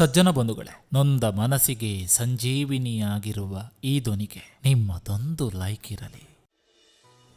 ಸಜ್ಜನ ಬಂಧುಗಳೇ, ನೊಂದ ಮನಸ್ಸಿಗೆ ಸಂಜೀವಿನಿಯಾಗಿರುವ ಈ ಧ್ವನಿಗೆ ನಿಮ್ಮದೊಂದು ಲೈಕ್ ಇರಲಿ.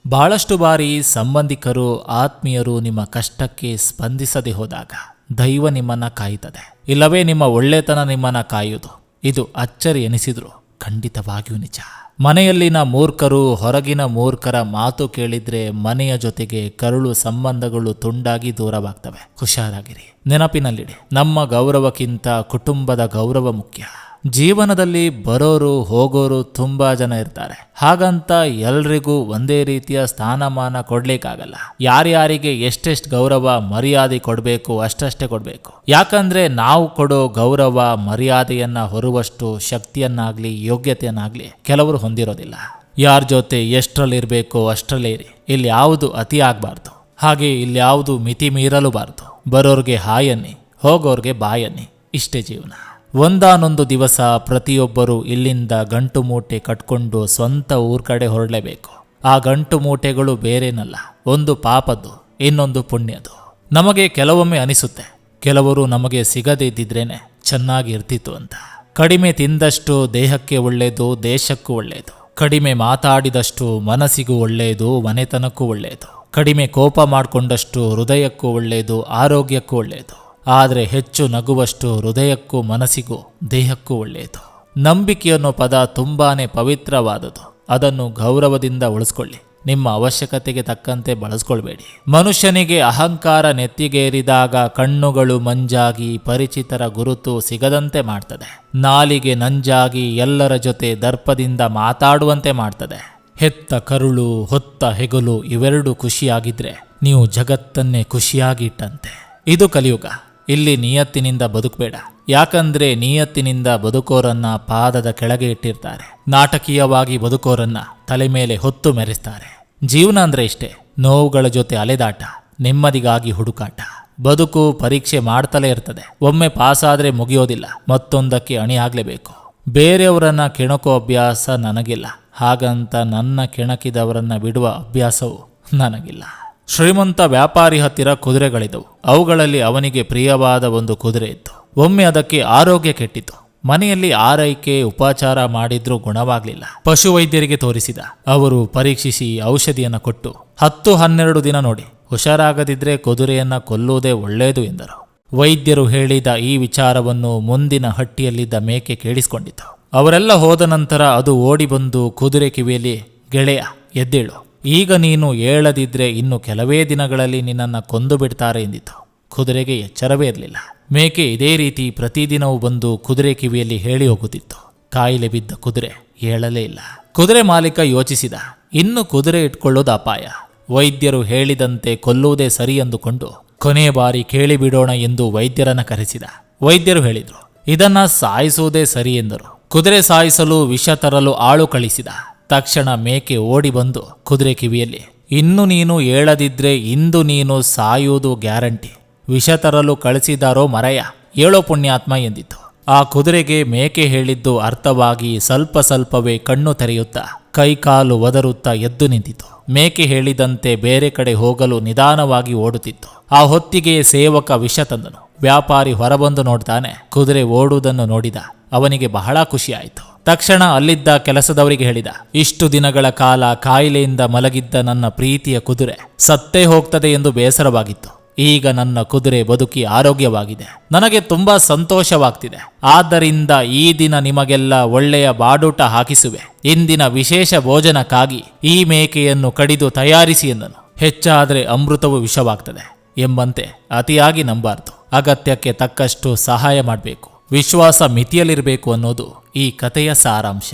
ಬಹಳಷ್ಟು ಬಾರಿ ಸಂಬಂಧಿಕರು, ಆತ್ಮೀಯರು ನಿಮ್ಮ ಕಷ್ಟಕ್ಕೆ ಸ್ಪಂದಿಸದೆ ಹೋದಾಗ ದೈವ ನಿಮ್ಮನ್ನ ಕಾಯುತ್ತದೆ. ಇಲ್ಲವೇ ನಿಮ್ಮ ಒಳ್ಳೆತನ ನಿಮ್ಮನ್ನ ಕಾಯುವುದು. ಇದು ಅಚ್ಚರಿ ಎನಿಸಿದ್ರು ಖಂಡಿತವಾಗಿಯೂ ನಿಜ. ಮನೆಯಲ್ಲಿನ ಮೂರ್ಖರು ಹೊರಗಿನ ಮೂರ್ಖರ ಮಾತು ಕೇಳಿದ್ರೆ ಮನೆಯ ಜೊತೆಗೆ ಕರುಳು ಸಂಬಂಧಗಳು ತುಂಡಾಗಿ ದೂರವಾಗ್ತವೆ. ಹುಷಾರಾಗಿರಿ. ನೆನಪಿನಲ್ಲಿಡಿ. ನಮ್ಮ ಗೌರವಕ್ಕಿಂತ ಕುಟುಂಬದ ಗೌರವ ಮುಖ್ಯ. ಜೀವನದಲ್ಲಿ ಬರೋರು, ಹೋಗೋರು ತುಂಬಾ ಜನ ಇರ್ತಾರೆ. ಹಾಗಂತ ಎಲ್ರಿಗೂ ಒಂದೇ ರೀತಿಯ ಸ್ಥಾನಮಾನ ಕೊಡ್ಲಿಕ್ಕಾಗಲ್ಲ. ಯಾರ್ಯಾರಿಗೆ ಎಷ್ಟೆಷ್ಟು ಗೌರವ, ಮರ್ಯಾದೆ ಕೊಡಬೇಕು, ಅಷ್ಟಷ್ಟೇ ಕೊಡಬೇಕು. ಯಾಕಂದ್ರೆ ನಾವು ಕೊಡೋ ಗೌರವ, ಮರ್ಯಾದೆಯನ್ನ ಹೊರುವಷ್ಟು ಶಕ್ತಿಯನ್ನಾಗ್ಲಿ, ಯೋಗ್ಯತೆಯನ್ನಾಗ್ಲಿ ಕೆಲವರು ಹೊಂದಿರೋದಿಲ್ಲ. ಯಾರ ಜೊತೆ ಎಷ್ಟರಲ್ಲಿರಬೇಕೋ ಅಷ್ಟರಲ್ಲೇ ಇರಿ. ಇಲ್ಲಿ ಯಾವುದು ಅತಿ ಆಗ್ಬಾರ್ದು. ಹಾಗೆ ಇಲ್ಲಿ ಯಾವುದು ಮಿತಿ ಮೀರಲೂಬಾರ್ದು. ಬರೋರ್ಗೆ ಹಾಯನ್ನಿ, ಹೋಗೋರ್ಗೆ ಬಾಯನ್ನಿ. ಇಷ್ಟೇ ಜೀವನ. ಒಂದಾನೊಂದು ದಿವಸ ಪ್ರತಿಯೊಬ್ಬರು ಇಲ್ಲಿಂದ ಗಂಟು ಮೂಟೆ ಕಟ್ಕೊಂಡು ಸ್ವಂತ ಊರ್ ಕಡೆ ಹೊರಡಲೇಬೇಕು. ಆ ಗಂಟು ಮೂಟೆಗಳು ಬೇರೇನಲ್ಲ, ಒಂದು ಪಾಪದ್ದು, ಇನ್ನೊಂದು ಪುಣ್ಯದು ನಮಗೆ ಕೆಲವೊಮ್ಮೆ ಅನಿಸುತ್ತೆ, ಕೆಲವರು ನಮಗೆ ಸಿಗದೇ ಇದ್ದಿದ್ರೇನೆ ಚೆನ್ನಾಗಿ ಇರ್ತಿತ್ತು ಅಂತ. ಕಡಿಮೆ ತಿಂದಷ್ಟು ದೇಹಕ್ಕೆ ಒಳ್ಳೆಯದು ದೇಶಕ್ಕೂ ಒಳ್ಳೆಯದು ಕಡಿಮೆ ಮಾತಾಡಿದಷ್ಟು ಮನಸ್ಸಿಗೂ ಒಳ್ಳೆಯದು ಮನೆತನಕ್ಕೂ ಒಳ್ಳೆಯದು ಕಡಿಮೆ ಕೋಪ ಮಾಡಿಕೊಂಡಷ್ಟು ಹೃದಯಕ್ಕೂ ಒಳ್ಳೆಯದು ಆರೋಗ್ಯಕ್ಕೂ ಒಳ್ಳೆಯದು ಆದರೆ ಹೆಚ್ಚು ನಗುವಷ್ಟು ಹೃದಯಕ್ಕೂ ಮನಸ್ಸಿಗೂ ದೇಹಕ್ಕೂ ಒಳ್ಳೆಯದು. ನಂಬಿಕೆ ಅನ್ನೋ ಪದ ತುಂಬಾನೇ ಪವಿತ್ರವಾದದು. ಅದನ್ನು ಗೌರವದಿಂದ ಉಳಿಸ್ಕೊಳ್ಳಿ. ನಿಮ್ಮ ಅವಶ್ಯಕತೆಗೆ ತಕ್ಕಂತೆ ಬಳಸ್ಕೊಳ್ಬೇಡಿ. ಮನುಷ್ಯನಿಗೆ ಅಹಂಕಾರ ನೆತ್ತಿಗೇರಿದಾಗ ಕಣ್ಣುಗಳು ಮಂಜಾಗಿ ಪರಿಚಿತರ ಗುರುತು ಸಿಗದಂತೆ ಮಾಡ್ತದೆ. ನಾಲಿಗೆ ನಂಜಾಗಿ ಎಲ್ಲರ ಜೊತೆ ದರ್ಪದಿಂದ ಮಾತಾಡುವಂತೆ ಮಾಡ್ತದೆ. ಹೆತ್ತ ಕರುಳು, ಹೊತ್ತ ಹೆಗಲು ಇವೆರಡು ಖುಷಿಯಾಗಿದ್ರೆ ನೀವು ಜಗತ್ತನ್ನೇ ಖುಷಿಯಾಗಿಟ್ಟಂತೆ ಇದು ಕಲಿಯುಗ. ಇಲ್ಲಿ ನಿಯತ್ತಿನಿಂದ ಬದುಕಬೇಡ. ಯಾಕಂದ್ರೆ ನಿಯತ್ತಿನಿಂದ ಬದುಕೋರನ್ನ ಪಾದದ ಕೆಳಗೆ ಇಟ್ಟಿರ್ತಾರೆ. ನಾಟಕೀಯವಾಗಿ ಬದುಕೋರನ್ನ ತಲೆ ಮೇಲೆ ಹೊತ್ತು ಮೆರೆಸ್ತಾರೆ. ಜೀವನ ಅಂದ್ರೆ ಇಷ್ಟೇ. ನೋವುಗಳ ಜೊತೆ ಅಲೆದಾಟ, ನೆಮ್ಮದಿಗಾಗಿ ಹುಡುಕಾಟ. ಬದುಕು ಪರೀಕ್ಷೆ ಮಾಡ್ತಲೇ ಇರ್ತದೆ. ಒಮ್ಮೆ ಪಾಸಾದ್ರೆ ಮುಗಿಯೋದಿಲ್ಲ, ಮತ್ತೊಂದಕ್ಕೆ ಅಣಿಯಾಗ್ಲೇಬೇಕು ಬೇರೆಯವರನ್ನ ಕೆಣಕೋ ಅಭ್ಯಾಸ ನನಗಿಲ್ಲ. ಹಾಗಂತ ನನ್ನ ಕೆಣಕಿದವರನ್ನ ಬಿಡುವ ಅಭ್ಯಾಸವು ನನಗಿಲ್ಲ. ಶ್ರೀಮಂತ ವ್ಯಾಪಾರಿ ಹತ್ತಿರ ಕುದುರೆಗಳಿದ್ದವು ಅವುಗಳಲ್ಲಿ ಅವನಿಗೆ ಪ್ರಿಯವಾದ ಒಂದು ಕುದುರೆ ಇತ್ತು. ಒಮ್ಮೆ ಅದಕ್ಕೆ ಆರೋಗ್ಯ ಕೆಟ್ಟಿತು. ಮನೆಯಲ್ಲಿ ಆರೈಕೆ, ಉಪಚಾರ ಮಾಡಿದ್ರೂ ಗುಣವಾಗಲಿಲ್ಲ. ಪಶುವೈದ್ಯರಿಗೆ ತೋರಿಸಿದ. ಅವರು ಪರೀಕ್ಷಿಸಿ ಔಷಧಿಯನ್ನು ಕೊಟ್ಟು, ಹತ್ತು ಹನ್ನೆರಡು ದಿನ ನೋಡಿ, ಹುಷಾರಾಗದಿದ್ರೆ ಕುದುರೆಯನ್ನ ಕೊಲ್ಲುವುದೇ ಒಳ್ಳೆಯದು ಎಂದರು. ವೈದ್ಯರು ಹೇಳಿದ ಈ ವಿಚಾರವನ್ನು ಮುಂದಿನ ಹಟ್ಟಿಯಲ್ಲಿದ್ದ ಮೇಕೆ ಕೇಳಿಸಿಕೊಂಡಿತು. ಅವರೆಲ್ಲ ಹೋದ ನಂತರ ಅದು ಓಡಿ ಬಂದು ಕುದುರೆ ಕಿವಿಯಲ್ಲಿ ಗೆಳೆಯ ಎದ್ದೇಳು. ಈಗ ನೀನು ಏಳದಿದ್ರೆ ಇನ್ನು ಕೆಲವೇ ದಿನಗಳಲ್ಲಿ ನಿನ್ನನ್ನು ಕೊಂದು ಬಿಡ್ತಾರೆ ಎಂದಿತು. ಕುದುರೆಗೆ ಎಚ್ಚರವೇ ಇರಲಿಲ್ಲ. ಮೇಕೆ ಇದೇ ರೀತಿ ಪ್ರತಿದಿನವೂ ಬಂದು ಕುದುರೆ ಕಿವಿಯಲ್ಲಿ ಹೇಳಿ ಹೋಗುತ್ತಿತ್ತು. ಕಾಯಿಲೆ ಬಿದ್ದ ಕುದುರೆ ಏಳಲೇ ಇಲ್ಲ. ಕುದುರೆ ಮಾಲೀಕ ಯೋಚಿಸಿದ. ಇನ್ನು ಕುದುರೆ ಇಟ್ಕೊಳ್ಳೋದು ಅಪಾಯ. ವೈದ್ಯರು ಹೇಳಿದಂತೆ ಕೊಲ್ಲುವುದೇ ಸರಿ ಎಂದುಕೊಂಡು ಕೊನೆಯ ಬಾರಿ ಕೇಳಿಬಿಡೋಣ ಎಂದು ವೈದ್ಯರನ್ನ ಕರೆಸಿದ. ವೈದ್ಯರು ಹೇಳಿದರು, ಇದನ್ನ ಸಾಯಿಸುವುದೇ ಸರಿ ಎಂದರು. ಕುದುರೆ ಸಾಯಿಸಲು ವಿಷ ತರಲು ಆಳು ಕಳಿಸಿದ. ತಕ್ಷಣ ಮೇಕೆ ಓಡಿ ಬಂದು ಕುದುರೆ ಕಿವಿಯಲ್ಲಿ, ಇನ್ನು ನೀನು ಹೇಳದಿದ್ರೆ ಇಂದು ನೀನು ಸಾಯುವುದು ಗ್ಯಾರಂಟಿ. ವಿಷ ತರಲು ಕಳಿಸಿದಾರೋ ಮರಯ, ಏಳೋ ಪುಣ್ಯಾತ್ಮ ಎಂದಿತು ಆ ಕುದುರೆಗೆ ಮೇಕೆ ಹೇಳಿದ್ದು ಅರ್ಥವಾಗಿ ಸ್ವಲ್ಪ ಸ್ವಲ್ಪವೇ ಕಣ್ಣು ತೆರೆಯುತ್ತಾ ಕೈಕಾಲು ಒದರುತ್ತಾ ಎದ್ದು ನಿಂತಿತು ಮೇಕೆ ಹೇಳಿದಂತೆ ಬೇರೆ ಕಡೆ ಹೋಗಲು ನಿಧಾನವಾಗಿ ಓಡುತ್ತಿತ್ತು. ಆ ಹೊತ್ತಿಗೆ ಸೇವಕ ವಿಷ ತಂದನು. ವ್ಯಾಪಾರಿ ಹೊರಬಂದು ನೋಡ್ತಾನೆ, ಕುದುರೆ ಓಡುವುದನ್ನು ನೋಡಿದ, ಅವನಿಗೆ ಬಹಳ ಖುಷಿಯಾಯಿತು. ತಕ್ಷಣ ಅಲ್ಲಿದ್ದ ಕೆಲಸದವರಿಗೆ ಹೇಳಿದ, ಇಷ್ಟು ದಿನಗಳ ಕಾಲ ಕಾಯಿಲೆಯಿಂದ ಮಲಗಿದ್ದ ನನ್ನ ಪ್ರೀತಿಯ ಕುದುರೆ ಸತ್ತೇ ಹೋಗ್ತದೆ ಎಂದು ಬೇಸರವಾಗಿತ್ತು. ಈಗ ನನ್ನ ಕುದುರೆ ಬದುಕಿ ಆರೋಗ್ಯವಾಗಿದೆ. ನನಗೆ ತುಂಬಾ ಸಂತೋಷವಾಗ್ತಿದೆ. ಆದ್ದರಿಂದ ಈ ದಿನ ನಿಮಗೆಲ್ಲ ಒಳ್ಳೆಯ ಬಾಡೂಟ ಹಾಕಿಸುವೆ. ಇಂದಿನ ವಿಶೇಷ ಭೋಜನಕ್ಕಾಗಿ ಈ ಮೇಕೆಯನ್ನು ಕಡಿದು ತಯಾರಿಸಿ ಎಂದನು ಹೆಚ್ಚಾದರೆ ಅಮೃತವು ವಿಷವಾಗ್ತದೆ ಎಂಬಂತೆ ಅತಿಯಾಗಿ ನಂಬಾರ್ದು. ಅಗತ್ಯಕ್ಕೆ ತಕ್ಕಷ್ಟು ಸಹಾಯ ಮಾಡಬೇಕು. ವಿಶ್ವಾಸ ಮಿತಿಯಲ್ಲಿರಬೇಕು ಅನ್ನೋದು ಈ ಕಥೆಯ ಸಾರಾಂಶ.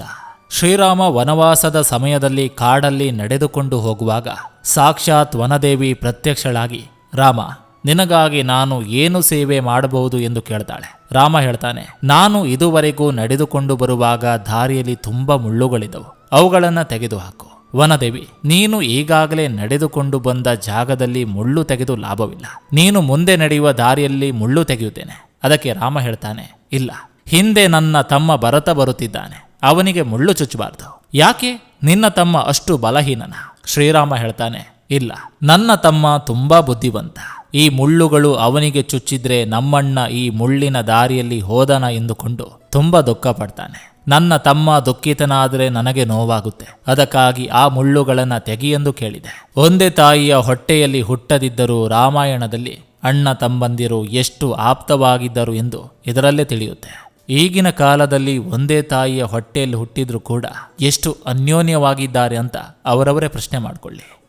ಶ್ರೀರಾಮ ವನವಾಸದ ಸಮಯದಲ್ಲಿ ಕಾಡಲ್ಲಿ ನಡೆದುಕೊಂಡು ಹೋಗುವಾಗ ಸಾಕ್ಷಾತ್ ವನದೇವಿ ಪ್ರತ್ಯಕ್ಷಳಾಗಿ, ರಾಮ, ನಿನಗಾಗಿ ನಾನು ಏನು ಸೇವೆ ಮಾಡಬಹುದು ಎಂದು ಕೇಳ್ತಾಳೆ. ರಾಮ ಹೇಳ್ತಾನೆ, ನಾನು ಇದುವರೆಗೂ ನಡೆದುಕೊಂಡು ಬರುವಾಗ ದಾರಿಯಲ್ಲಿ ತುಂಬ ಮುಳ್ಳುಗಳಿದ್ದವು ಅವುಗಳನ್ನು ತೆಗೆದುಹಾಕು. ವನದೇವಿ, ನೀನು ಈಗಾಗಲೇ ನಡೆದುಕೊಂಡು ಬಂದ ಜಾಗದಲ್ಲಿ ಮುಳ್ಳು ತೆಗೆದು ಲಾಭವಿಲ್ಲ. ನೀನು ಮುಂದೆ ನಡೆಯುವ ದಾರಿಯಲ್ಲಿ ಮುಳ್ಳು ತೆಗೆಯುತ್ತೇನೆ. ಅದಕ್ಕೆ ರಾಮ ಹೇಳ್ತಾನೆ, ಇಲ್ಲ, ಹಿಂದೆ ನನ್ನ ತಮ್ಮ ಭರತ ಬರುತ್ತಿದ್ದಾನೆ, ಅವನಿಗೆ ಮುಳ್ಳು ಚುಚ್ಚಬಾರ್ದು. ಯಾಕೆ? ನಿನ್ನ ತಮ್ಮ ಅಷ್ಟು ಬಲಹೀನನ. ಶ್ರೀರಾಮ ಹೇಳ್ತಾನೆ, ಇಲ್ಲ, ನನ್ನ ತಮ್ಮ ತುಂಬಾ ಬುದ್ಧಿವಂತ. ಈ ಮುಳ್ಳುಗಳು ಅವನಿಗೆ ಚುಚ್ಚಿದ್ರೆ ನಮ್ಮಣ್ಣ ಈ ಮುಳ್ಳಿನ ದಾರಿಯಲ್ಲಿ ಹೋದನ ಎಂದುಕೊಂಡು ತುಂಬಾ ದುಃಖ ಪಡ್ತಾನೆ ನನ್ನ ತಮ್ಮ ದುಃಖಿತನಾದರೆ ನನಗೆ ನೋವಾಗುತ್ತೆ. ಅದಕ್ಕಾಗಿ ಆ ಮುಳ್ಳುಗಳನ್ನು ತೆಗೆಯೆಂದು ಕೇಳಿದೆ. ಒಂದೇ ತಾಯಿಯ ಹೊಟ್ಟೆಯಲ್ಲಿ ಹುಟ್ಟದಿದ್ದರೂ ರಾಮಾಯಣದಲ್ಲಿ ಅಣ್ಣ ತಮ್ಮಂದಿರು ಎಷ್ಟು ಆಪ್ತವಾಗಿದ್ದರು ಎಂದು ಇದರಲ್ಲೇ ತಿಳಿಯುತ್ತೆ. ಈಗಿನ ಕಾಲದಲ್ಲಿ ಒಂದೇ ತಾಯಿಯ ಹೊಟ್ಟೆಯಲ್ಲಿ ಹುಟ್ಟಿದ್ರೂ ಕೂಡ ಎಷ್ಟು ಅನ್ಯೋನ್ಯವಾಗಿದ್ದಾರೆ ಅಂತ ಅವರವರೇ ಪ್ರಶ್ನೆ ಮಾಡಿಕೊಳ್ಳಿ.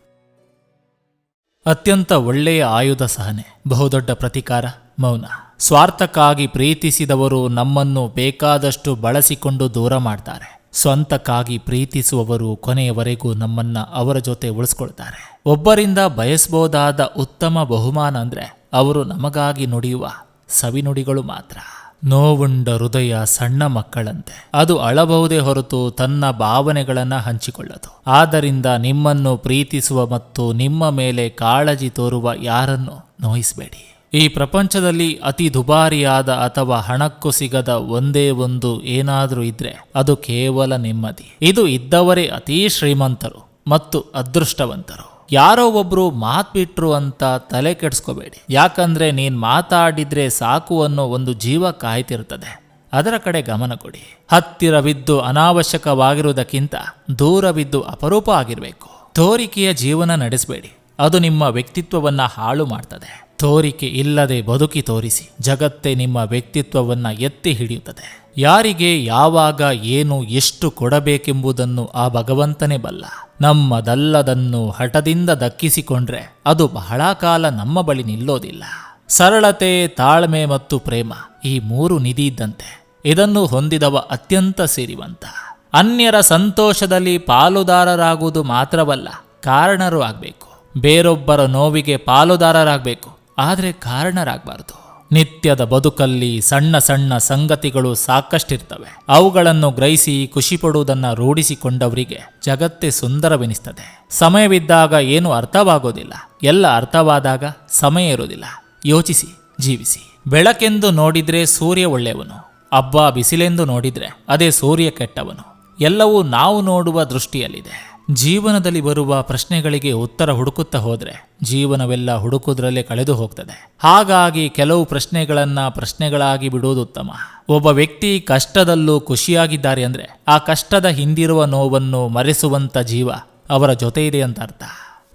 ಅತ್ಯಂತ ಒಳ್ಳೆಯ ಆಯುಧ ಸಹನೆ, ಬಹುದೊಡ್ಡ ಪ್ರತಿಕಾರ, ಮೌನ. ಸ್ವಾರ್ಥಕ್ಕಾಗಿ ಪ್ರೀತಿಸಿದವರು ನಮ್ಮನ್ನು ಬೇಕಾದಷ್ಟು ಬಳಸಿಕೊಂಡು ದೂರ ಮಾಡ್ತಾರೆ. ಸ್ವಂತಕ್ಕಾಗಿ ಪ್ರೀತಿಸುವವರು ಕೊನೆಯವರೆಗೂ ನಮ್ಮನ್ನ ಅವರ ಜೊತೆ ಉಳಿಸ್ಕೊಳ್ತಾರೆ. ಒಬ್ಬರಿಂದ ಬಯಸಬಹುದಾದ ಉತ್ತಮ ಬಹುಮಾನ ಅಂದ್ರೆ ಅವರು ನಮಗಾಗಿ ನುಡಿಯುವ ಸವಿನುಡಿಗಳು ಮಾತ್ರ. ನೋವುಂಡ ಹೃದಯ ಸಣ್ಣ ಮಕ್ಕಳಂತೆ. ಅದು ಅಳಬಹುದೇ ಹೊರತು ತನ್ನ ಭಾವನೆಗಳನ್ನು ಹಂಚಿಕೊಳ್ಳದು. ಆದ್ದರಿಂದ ನಿಮ್ಮನ್ನು ಪ್ರೀತಿಸುವ ಮತ್ತು ನಿಮ್ಮ ಮೇಲೆ ಕಾಳಜಿ ತೋರುವ ಯಾರನ್ನು ನೋಯಿಸಬೇಡಿ. ಈ ಪ್ರಪಂಚದಲ್ಲಿ ಅತಿ ದುಬಾರಿಯಾದ ಅಥವಾ ಹಣಕ್ಕೂ ಸಿಗದ ಒಂದೇ ಒಂದು ಏನಾದರೂ ಇದ್ರೆ ಅದು ಕೇವಲ ನೆಮ್ಮದಿ. ಇದು ಇದ್ದವರೇ ಅತೀ ಶ್ರೀಮಂತರು ಮತ್ತು ಅದೃಷ್ಟವಂತರು. ಯಾರೋ ಒಬ್ರು ಮಾತ್ ಬಿಟ್ರು ಅಂತ ತಲೆ ಕೆಡಿಸ್ಕೋಬೇಡಿ. ಯಾಕಂದ್ರೆ ನೀನ್ ಮಾತಾಡಿದ್ರೆ ಸಾಕು ಅನ್ನೋ ಒಂದು ಜೀವ ಕಾಯ್ತಿರ್ತದೆ ಅದರ ಕಡೆ ಗಮನ ಕೊಡಿ. ಹತ್ತಿರವಿದ್ದು ಅನಾವಶ್ಯಕವಾಗಿರುವುದಕ್ಕಿಂತ ದೂರವಿದ್ದು ಅಪರೂಪ ಆಗಿರಬೇಕು. ತೋರಿಕೆಯ ಜೀವನ ನಡೆಸಬೇಡಿ. ಅದು ನಿಮ್ಮ ವ್ಯಕ್ತಿತ್ವವನ್ನ ಹಾಳು ಮಾಡ್ತದೆ. ತೋರಿಕೆ ಇಲ್ಲದೆ ಬದುಕಿ ತೋರಿಸಿ. ಜಗತ್ತೇ ನಿಮ್ಮ ವ್ಯಕ್ತಿತ್ವವನ್ನ ಎತ್ತಿ ಹಿಡಿಯುತ್ತದೆ. ಯಾರಿಗೆ ಯಾವಾಗ ಏನು ಎಷ್ಟು ಕೊಡಬೇಕೆಂಬುದನ್ನು ಆ ಭಗವಂತನೇ ಬಲ್ಲ. ನಮ್ಮದಲ್ಲದನ್ನು ಹಠದಿಂದ ದಕ್ಕಿಸಿಕೊಂಡ್ರೆ ಅದು ಬಹಳ ಕಾಲ ನಮ್ಮ ಬಳಿ ನಿಲ್ಲೋದಿಲ್ಲ. ಸರಳತೆ, ತಾಳ್ಮೆ ಮತ್ತು ಪ್ರೇಮ ಈ ಮೂರು ನಿಧಿ ಇದ್ದಂತೆ. ಇದನ್ನು ಹೊಂದಿದವ ಅತ್ಯಂತ ಸಿರಿವಂತ. ಅನ್ಯರ ಸಂತೋಷದಲ್ಲಿ ಪಾಲುದಾರರಾಗುವುದು ಮಾತ್ರವಲ್ಲ, ಕಾರಣರು ಆಗಬೇಕು. ಬೇರೊಬ್ಬರ ನೋವಿಗೆ ಪಾಲುದಾರರಾಗಬೇಕು. ಆದರೆ ಕಾರಣರಾಗಬಾರ್ದು. ನಿತ್ಯದ ಬದುಕಲ್ಲಿ ಸಣ್ಣ ಸಣ್ಣ ಸಂಗತಿಗಳು ಸಾಕಷ್ಟಿರ್ತವೆ. ಅವುಗಳನ್ನು ಗ್ರಹಿಸಿ ಖುಷಿಪಡುವುದನ್ನು ರೂಢಿಸಿಕೊಂಡವರಿಗೆ ಜಗತ್ತೇ ಸುಂದರವೆನಿಸ್ತದೆ. ಸಮಯವಿದ್ದಾಗ ಏನು ಅರ್ಥವಾಗೋದಿಲ್ಲ. ಎಲ್ಲ ಅರ್ಥವಾದಾಗ ಸಮಯ ಇರೋದಿಲ್ಲ ಯೋಚಿಸಿ, ಜೀವಿಸಿ. ಬೆಳಕೆಂದು ನೋಡಿದ್ರೆ ಸೂರ್ಯ ಒಳ್ಳೆಯವನು. ಹಬ್ಬ ಬಿಸಿಲೆಂದು ನೋಡಿದ್ರೆ ಅದೇ ಸೂರ್ಯ ಕೆಟ್ಟವನು. ಎಲ್ಲವೂ ನಾವು ನೋಡುವ ದೃಷ್ಟಿಯಲ್ಲಿದೆ. ಜೀವನದಲ್ಲಿ ಬರುವ ಪ್ರಶ್ನೆಗಳಿಗೆ ಉತ್ತರ ಹುಡುಕುತ್ತಾ ಹೋದರೆ ಜೀವನವೆಲ್ಲ ಹುಡುಕುದ್ರಲ್ಲೇ ಕಳೆದು ಹೋಗ್ತದೆ. ಹಾಗಾಗಿ ಕೆಲವು ಪ್ರಶ್ನೆಗಳನ್ನು ಪ್ರಶ್ನೆಗಳಾಗಿ ಬಿಡುವುದು ಉತ್ತಮ. ಒಬ್ಬ ವ್ಯಕ್ತಿ ಕಷ್ಟದಲ್ಲೂ ಖುಷಿಯಾಗಿದ್ದಾರೆ ಅಂದರೆ ಆ ಕಷ್ಟದ ಹಿಂದಿರುವ ನೋವನ್ನು ಮರೆಸುವಂಥ ಜೀವ ಅವರ ಜೊತೆ ಇದೆ ಅಂತ ಅರ್ಥ.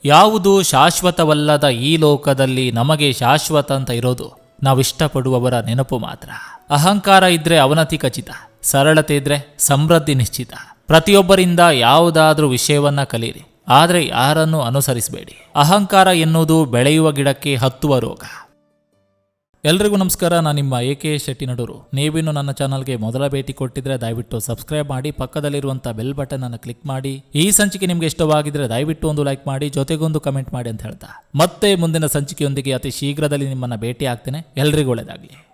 ಯಾವುದು ಶಾಶ್ವತವಲ್ಲದ ಈ ಲೋಕದಲ್ಲಿ ನಮಗೆ ಶಾಶ್ವತ ಅಂತ ಇರೋದು ನಾವಿಷ್ಟಪಡುವವರ ನೆನಪು ಮಾತ್ರ. ಅಹಂಕಾರ ಇದ್ರೆ ಅವನತಿ ಖಚಿತ, ಸರಳತೆ ಇದ್ರೆ ಸಮೃದ್ಧಿ ನಿಶ್ಚಿತ. ಪ್ರತಿಯೊಬ್ಬರಿಂದ ಯಾವುದಾದ್ರೂ ವಿಷಯವನ್ನ ಕಲಿಯಿರಿ ಆದರೆ ಯಾರನ್ನು ಅನುಸರಿಸಬೇಡಿ. ಅಹಂಕಾರ ಎನ್ನುವುದು ಬೆಳೆಯುವ ಗಿಡಕ್ಕೆ ಹತ್ತುವ ರೋಗ. ಎಲ್ರಿಗೂ ನಮಸ್ಕಾರ. ನಾನು ನಿಮ್ಮ ಎ ಕೆ ಶೆಟ್ಟಿ ನಡೂರು ನೀವಿನ್ನು ನನ್ನ ಚಾನಲ್ಗೆ ಮೊದಲ ಭೇಟಿ ಕೊಟ್ಟಿದ್ರೆ ದಯವಿಟ್ಟು ಸಬ್ಸ್ಕ್ರೈಬ್ ಮಾಡಿ ಪಕ್ಕದಲ್ಲಿರುವಂಥ ಬೆಲ್ ಬಟನ್ ಅನ್ನು ಕ್ಲಿಕ್ ಮಾಡಿ. ಈ ಸಂಚಿಕೆ ನಿಮಗೆ ಇಷ್ಟವಾಗಿದ್ರೆ ದಯವಿಟ್ಟು ಒಂದು ಲೈಕ್ ಮಾಡಿ, ಜೊತೆಗೊಂದು ಕಮೆಂಟ್ ಮಾಡಿ ಅಂತ ಹೇಳ್ತಾ. ಮತ್ತೆ ಮುಂದಿನ ಸಂಚಿಕೆಯೊಂದಿಗೆ ಅತಿ ಶೀಘ್ರದಲ್ಲಿ ನಿಮ್ಮನ್ನ ಭೇಟಿ ಆಗ್ತೇನೆ. ಎಲ್ರಿಗೂ ಒಳ್ಳೆಯದಾಗಲಿ.